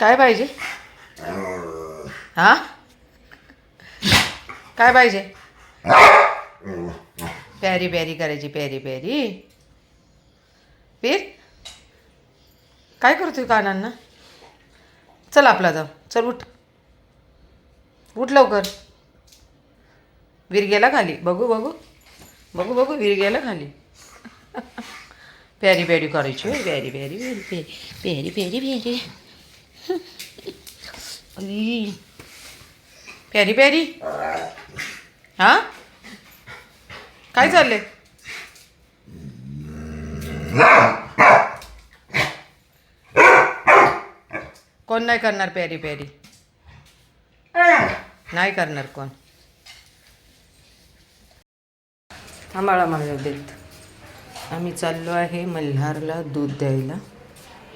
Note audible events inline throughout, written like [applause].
काय पाहिजे? हा? काय पाहिजे? प्यारी प्यारी करायची प्यारी प्यारी. पीर काय करतोय कानांना? चल आपला जाऊ. चल उठ. उठ लवकर. वीर गेला खाली. बघू बघू. बघू बघू. वीर गेला खाली. [laughs] प्यारी प्यारी करायची. प्यारी प्यारी प्यारी. प्यारी प्यारी प्यारी. प्यारी प्यारी. हा? काय चाललंय? कोण नाही करणार प्यारी प्यारी? नाही करणार कोण? आम्हाला माझ्या देत. आम्ही चाललो आहे मल्हारला दूध द्यायला.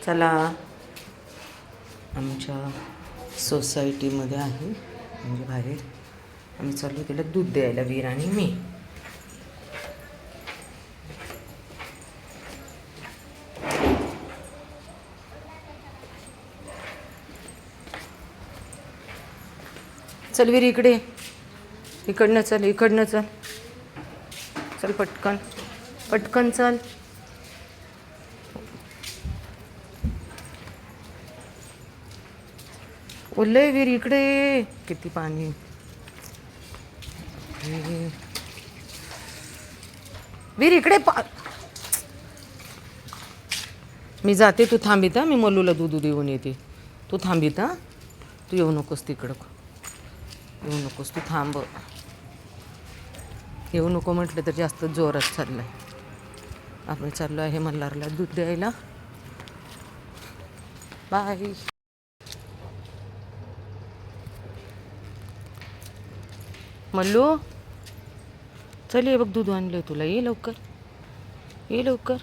चला. आमच्या सोसायटीमध्ये आहे. म्हणजे बाहेर. आम्ही चालू केलं दूध द्यायला वीर आणि मी. चल वीर इकडे. इकडनं चल इकडनं चल. चल पटकन. पटकन चल. ओले वीर इकडे. किती पाणी. विहीर वीर इकडे पा. मी जाते तू थांबित मी मल्लूला दूध देऊन येते. तू थांबित तू येऊ नकोस तिकडं. येऊ नकोस तू थांब. येऊ नको म्हटलं तर जास्त जोरात चाललं आहे आपण चाललो आहे मल्हारला दूध द्यायला. बाय. मल्लू चल ये बघ दूध आणलं तुला. ये लवकर. ये लवकर.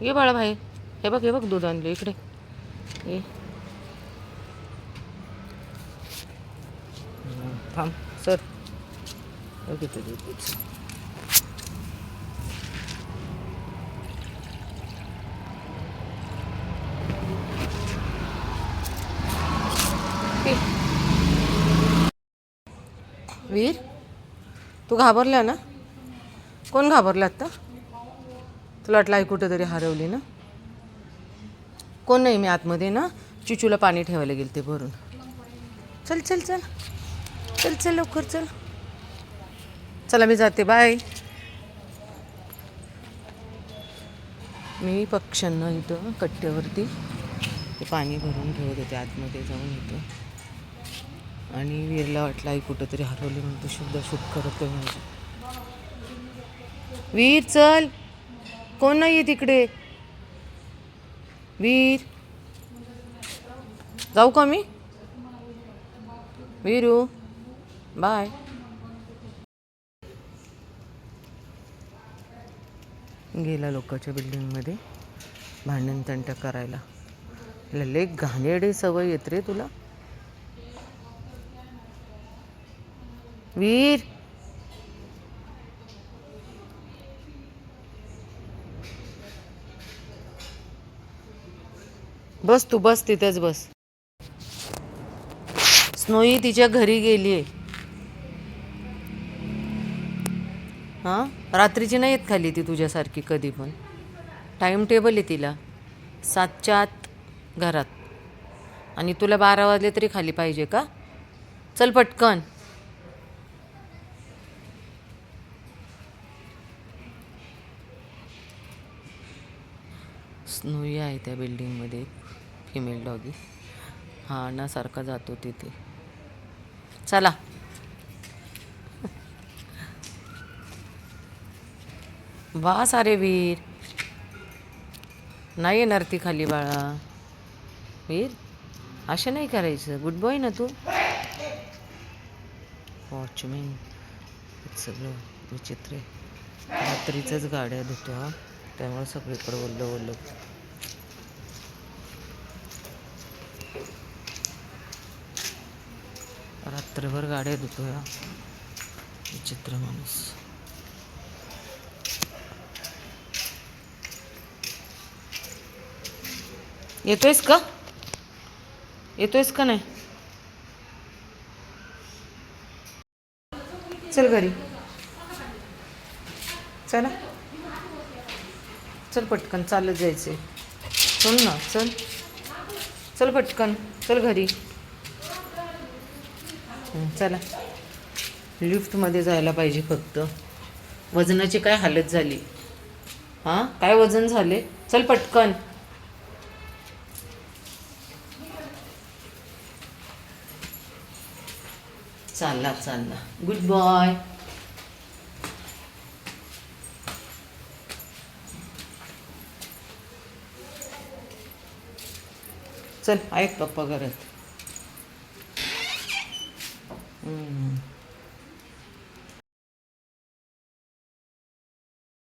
ये बाळा बाहेर. हे बघ हे बघ दूध आणलं इकडे. ये. थांब. सर. इथं दूध वीर तू घाबरला ना? कोण घाबरला आत्ता? तुला वाटलं आई कुठंतरी हरवली ना? कोण नाही मी आतमध्ये ना? चिचूला पाणी ठेवायला गेले ते भरून. चल चल चल. चल चल लवकर चल. चला मी जाते. बाय. मी पक्ष्यांना इथं कट्ट्यावरती पाणी भरून ठेवत होते आतमध्ये जाऊन इथं. आणि वीरला वाटलं आई कुठंतरी हरवली म्हणून तो शुद्ध शूट करत म्हणजे. वीर चल. कोण नाही आहे तिकडे? वीर. जाऊ का मी? वीरू. बाय. गेला लोकांच्या बिल्डिंगमध्ये. भांडण तंट करायला. लय घाणेरडी सवय येत रे तुला. वीर। बस तू बस तिथेच बस. स्नोई तिच्या घरी गेली आहे हां? रात्रीची नाही येत खाली ती तुझ्यासारखी कधी पण. टाईम टेबल आहे तिला. सातच्या आत घरात. आणि तुला बारा वाजले तरी खाली पाहिजे का? चल पटकन. स्नोई आहे त्या बिल्डिंगमध्ये फिमेल डॉगी हा ना सारखा जातो तिथे. चला. [laughs] वा सारे वीर नाही येणार ती खाली बाळा. वीर असं नाही करायचं. गुड बॉय ना तू. वॉचमॅन सगळं विचित्र आहे. रात्रीचंच गाड्या धुतो हा. त्यामुळे सगळीकडे ओल्लं ओल्लं रात्रभर गाड्या धुतो या विचित्र माणूस. येतोयस का? येतोयस का नाही? चल घरी. चला. चल पटकन चालत जायचं चल ना चल. चल पटकन चल घरी. चला. लिफ्टमध्ये जायला पाहिजे फक्त. वजनाची काय हालत झाली? हां? काय वजन झाले? चल पटकन. चालला चालला. गुड बॉय चल ऐक पप्पा करत